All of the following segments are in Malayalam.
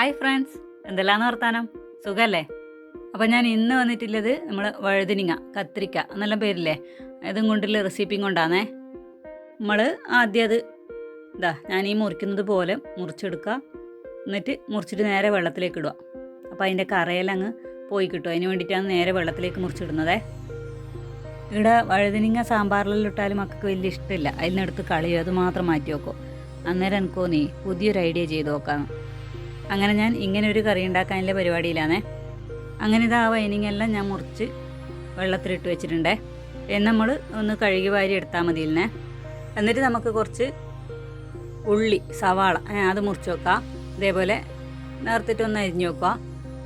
Hi friends. എന്തെല്ലാന്ന് വർത്താനം? സുഖല്ലേ? അപ്പോൾ ഞാൻ ഇന്ന് വന്നിട്ടുള്ളത് നമ്മൾ വഴുതിനിങ്ങ കത്തിരിക്ക എന്നെല്ലാം പേരില്ലേ? ഇതും കൊണ്ടുള്ള റെസിപ്പിയും കൊണ്ടാണേ നമ്മൾ ആദ്യം അത് ഇതാ ഞാൻ ഈ മുറിക്കുന്നത് പോലെ മുറിച്ചെടുക്കുക. എന്നിട്ട് മുറിച്ചിട്ട് നേരെ വെള്ളത്തിലേക്ക് ഇടുക. അപ്പോൾ അതിന്റെ കറയെല്ലാം അങ്ങ് പോയി കിട്ടും. അതിന് വേണ്ടിയിട്ടാണ് നേരെ വെള്ളത്തിലേക്ക് മുറിച്ചിടുന്നതേ. ഇവിടെ വഴുതിനിങ്ങ സാമ്പാറിലെല്ലാം ഇട്ടാലും മക്കൾക്ക് വലിയ ഇഷ്ടമില്ല. അതിൽ നിന്നെടുത്ത് കളിയോ അത് മാത്രം മാറ്റി വെക്കും. അന്നേരം എനിക്കോ നീ പുതിയൊരു ഐഡിയ ചെയ്ത് നോക്കാം അങ്ങനെ ഞാൻ ഇങ്ങനെ ഒരു കറി ഉണ്ടാക്കാനുള്ള പരിപാടിയിലാണ്. അങ്ങനെ ഇത് ആ വൈനിങ്ങെല്ലാം ഞാൻ മുറിച്ച് വെള്ളത്തിലിട്ട് വെച്ചിട്ടുണ്ടേ. നമ്മൾ ഒന്ന് കഴുകി വാരി എടുത്താൽ മതി ഇതിനെ എന്നിട്ട് നമുക്ക് കുറച്ച് ഉള്ളി സവാള അത് മുറിച്ച് വെക്കാം. ഇതേപോലെ നേർത്തിട്ടൊന്ന് അരിഞ്ഞ് വെക്കുക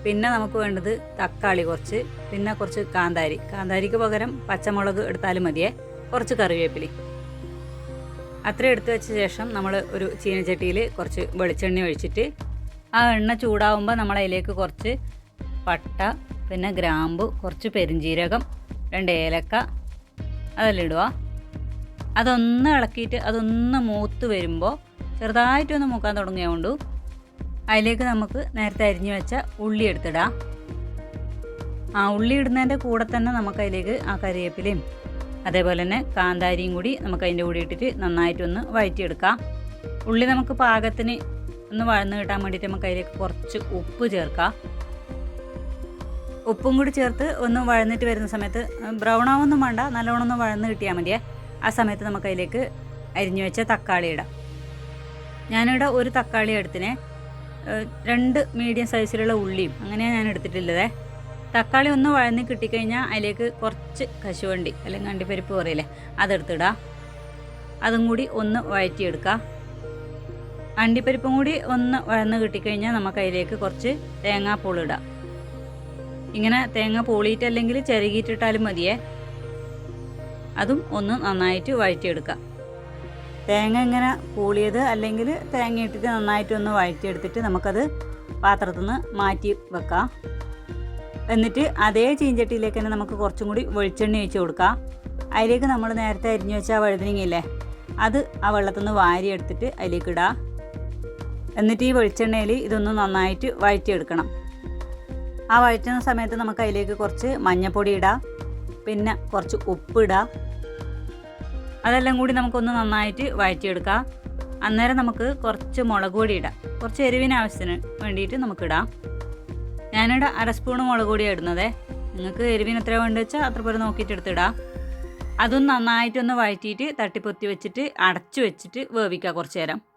പിന്നെ നമുക്ക് വേണ്ടത് തക്കാളി കുറച്ച് പിന്നെ കുറച്ച് കാന്താരി. കാന്താരിക്ക് പകരം പച്ചമുളക് എടുത്താലും മതിയേ. കുറച്ച് കറിവേപ്പിലി അത്ര എടുത്തു വെച്ച ശേഷം നമ്മൾ ഒരു ചീനച്ചട്ടിയിൽ കുറച്ച് വെളിച്ചെണ്ണ ഒഴിച്ചിട്ട് ആ എണ്ണ ചൂടാവുമ്പോൾ നമ്മൾ അതിലേക്ക് കുറച്ച് പട്ട പിന്നെ ഗ്രാമ്പു കുറച്ച് പെരിഞ്ജീരകം രണ്ട് ഏലക്ക അതെല്ലാം ഇടുക. അതൊന്ന് ഇളക്കിയിട്ട് അതൊന്ന് മൂത്ത് വരുമ്പോൾ ചെറുതായിട്ടൊന്ന് മൂക്കാൻ തുടങ്ങിയതുകൊണ്ട് അതിലേക്ക് നമുക്ക് നേരത്തെ അരിഞ്ഞു വെച്ച ഉള്ളി എടുത്തിടാം. ആ ഉള്ളി ഇടുന്നതിന്റെ കൂടെ തന്നെ നമുക്ക് അതിലേക്ക് ആ കറിവേപ്പിലയും അതേപോലെ തന്നെ കാന്താരിയും കൂടി നമുക്ക് അതിന്റെ കൂടി ഇട്ടിട്ട് നന്നായിട്ടൊന്ന് വഴറ്റിയെടുക്കാം. ഉള്ളി നമുക്ക് പാകത്തിന് ഒന്ന് വഴന്ന് കിട്ടാൻ വേണ്ടിയിട്ട് നമുക്ക് അതിലേക്ക് കുറച്ച് ഉപ്പ് ചേർക്കാം. ഉപ്പും കൂടി ചേർത്ത് ഒന്ന് വഴന്നിട്ട് വരുന്ന സമയത്ത് ബ്രൗൺ ആവൊന്നും വേണ്ട നല്ലോണം ഒന്ന് വഴന്ന് കിട്ടിയാൽ മതിയേ. ആ സമയത്ത് നമുക്ക് അതിലേക്ക് അരിഞ്ഞു വെച്ച തക്കാളി ഇടാം. ഞാനിവിടെ ഒരു തക്കാളി എടുത്തിനെ രണ്ട് മീഡിയം സൈസിലുള്ള ഉള്ളിയും അങ്ങനെയാണ് ഞാൻ എടുത്തിട്ടുള്ളതേ. തക്കാളി ഒന്ന് വഴന്ന് കിട്ടിക്കഴിഞ്ഞാൽ അതിലേക്ക് കുറച്ച് കശുവണ്ടി അല്ലെങ്കിൽ അണ്ടിപ്പരിപ്പ് പറയില്ലേ അതെടുത്തിടാം. അതും കൂടി ഒന്ന് വഴറ്റിയെടുക്കാം. അണ്ടിപ്പരിപ്പും കൂടി ഒന്ന് വഴന്ന് കിട്ടിക്കഴിഞ്ഞാൽ നമുക്ക് അതിലേക്ക് കുറച്ച് തേങ്ങാപ്പൂളിടാം ഇങ്ങനെ തേങ്ങ പൂളിയിട്ടല്ലെങ്കിൽ ചിരകിയിട്ടിട്ടാലും മതിയേ. അതും ഒന്ന് നന്നായിട്ട് വഴറ്റിയെടുക്കാം. തേങ്ങ ഇങ്ങനെ പൂളിയത് അല്ലെങ്കിൽ തേങ്ങ ഇട്ടിട്ട് നന്നായിട്ട് ഒന്ന് വഴറ്റിയെടുത്തിട്ട് നമുക്കത് പാത്രത്തിൽ നിന്ന് മാറ്റി വെക്കാം. എന്നിട്ട് അതേ ചീഞ്ചട്ടിയിലേക്ക് തന്നെ നമുക്ക് കുറച്ചും കൂടി വെളിച്ചെണ്ണ ഒഴിച്ച് കൊടുക്കാം. അതിലേക്ക് നമ്മൾ നേരത്തെ അരിഞ്ഞു വെച്ച വഴുതനങ്ങയില്ലേ അത് ആ വെള്ളത്തിൽ നിന്ന് വാരി എടുത്തിട്ട് അതിലേക്ക് ഇടാം. എന്നിട്ട് ഈ വെളിച്ചെണ്ണയിൽ ഇതൊന്ന് നന്നായിട്ട് വഴറ്റിയെടുക്കണം. ആ വഴറ്റുന്ന സമയത്ത് നമുക്ക് അതിലേക്ക് കുറച്ച് മഞ്ഞൾപ്പൊടി ഇടാം പിന്നെ കുറച്ച് ഉപ്പ് ഇടാം. അതെല്ലാം കൂടി നമുക്കൊന്ന് നന്നായിട്ട് വഴറ്റിയെടുക്കാം. അന്നേരം നമുക്ക് കുറച്ച് മുളക് പൊടി ഇടാം. കുറച്ച് എരിവിന് ആവശ്യത്തിന് വേണ്ടിയിട്ട് നമുക്കിടാം ഞാനിവിടെ അര സ്പൂൺ മുളക് പൊടിയാണ് ഇടുന്നത്. നിങ്ങൾക്ക് എരിവിന് എത്ര വേണ്ടി വെച്ചാൽ അത്ര പോലെ നോക്കിയിട്ട് എടുത്തിടാം അതും നന്നായിട്ടൊന്ന് വഴറ്റിയിട്ട് തട്ടിപ്പൊത്തി വെച്ചിട്ട് അടച്ചു വെച്ചിട്ട് വേവിക്കുക കുറച്ച് നേരം.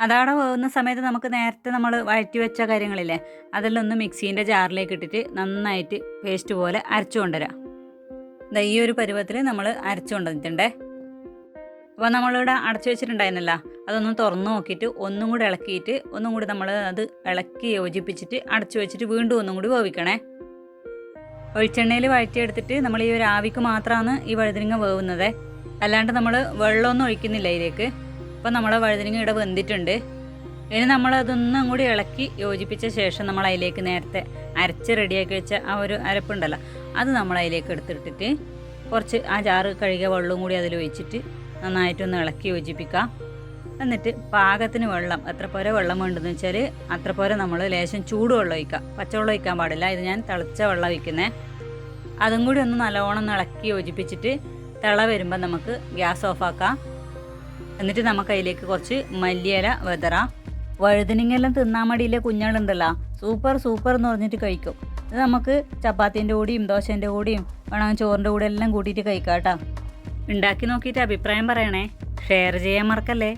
അതവിടെ വേവുന്ന സമയത്ത് നമുക്ക് നേരത്തെ നമ്മൾ വഴറ്റി വെച്ച കാര്യങ്ങളില്ലേ അതെല്ലാം മിക്സീന്റെ ജാറിലേക്ക് ഇട്ടിട്ട് നന്നായിട്ട് പേസ്റ്റ് പോലെ അരച്ചു കൊണ്ടുവരാം. ഈ ഒരു പരുവത്തിൽ നമ്മൾ അരച്ചു കൊണ്ടുവന്നിട്ടുണ്ടേ. അപ്പോൾ നമ്മളിവിടെ അടച്ചു വെച്ചിട്ടുണ്ടായിരുന്നല്ലോ അതൊന്ന് തുറന്നു നോക്കിയിട്ട് ഒന്നും കൂടി ഇളക്കിയിട്ട് ഒന്നും കൂടി നമ്മൾ അത് ഇളക്കി യോജിപ്പിച്ചിട്ട് അടച്ചു വെച്ചിട്ട് വീണ്ടും ഒന്നും കൂടി വേവിക്കണേ. വെളിച്ചെണ്ണയിൽ വഴറ്റിയെടുത്തിട്ട് നമ്മൾ ഈ ഒരു ആവിക്ക് മാത്രമാണ് ഈ വഴുതിരിങ്ങ വേവുന്നത്. അല്ലാണ്ട് നമ്മൾ വെള്ളമൊന്നും ഒഴിക്കുന്നില്ല ഇതിലേക്ക്. അപ്പോൾ നമ്മളെ വഴുതനങ്ങ ഇവിടെ വെന്തിട്ടുണ്ട്. ഇനി നമ്മൾ അതൊന്നും കൂടി ഇളക്കി യോജിപ്പിച്ച ശേഷം നമ്മൾ അതിലേക്ക് നേരത്തെ അരച്ച് റെഡിയാക്കി വെച്ച ആ ഒരു അരപ്പുണ്ടല്ലോ അത് നമ്മൾ അതിലേക്ക് എടുത്തിട്ടിട്ട് കുറച്ച് ആ ചാറ് കഴുകിയ വെള്ളവും കൂടി അതിൽ ഒഴിച്ചിട്ട് നന്നായിട്ടൊന്ന് ഇളക്കി യോജിപ്പിക്കാം. എന്നിട്ട് പാകത്തിന് വെള്ളം എത്ര പോരെ വെള്ളം വേണ്ടെന്ന് വെച്ചാൽ അത്ര പോരെ നമ്മൾ ലേശം ചൂടുവെള്ളം ഒഴിക്കാം പച്ചവെള്ളം ഒഴിക്കാൻ പാടില്ല ഇത് ഞാൻ തിളച്ച വെള്ളം ഒഴിക്കുന്നത് അതും കൂടി ഒന്ന് നല്ലോണം ഇളക്കി യോജിപ്പിച്ചിട്ട് തിള വരുമ്പോൾ നമുക്ക് ഗ്യാസ് ഓഫാക്കാം എന്നിട്ട് നമുക്ക് അതിലേക്ക് കുറച്ച് മല്ലിയില വെതറാം. വഴുതനങ്ങെല്ലാം തിന്നാൻ മടിയിലെ കുഞ്ഞുങ്ങളുണ്ടല്ലോ സൂപ്പർ സൂപ്പർ എന്ന് പറഞ്ഞിട്ട് കഴിക്കും. ഇത് നമുക്ക് ചപ്പാത്തിന്റെ കൂടിയും ദോശന്റെ കൂടിയും വേണമെങ്കിൽ ചോറിന്റെ കൂടെ എല്ലാം കൂട്ടിയിട്ട് കഴിക്കാം കേട്ടോ. ഉണ്ടാക്കി നോക്കിയിട്ട് അഭിപ്രായം പറയണേ. ഷെയർ ചെയ്യാൻ മറക്കല്ലേ?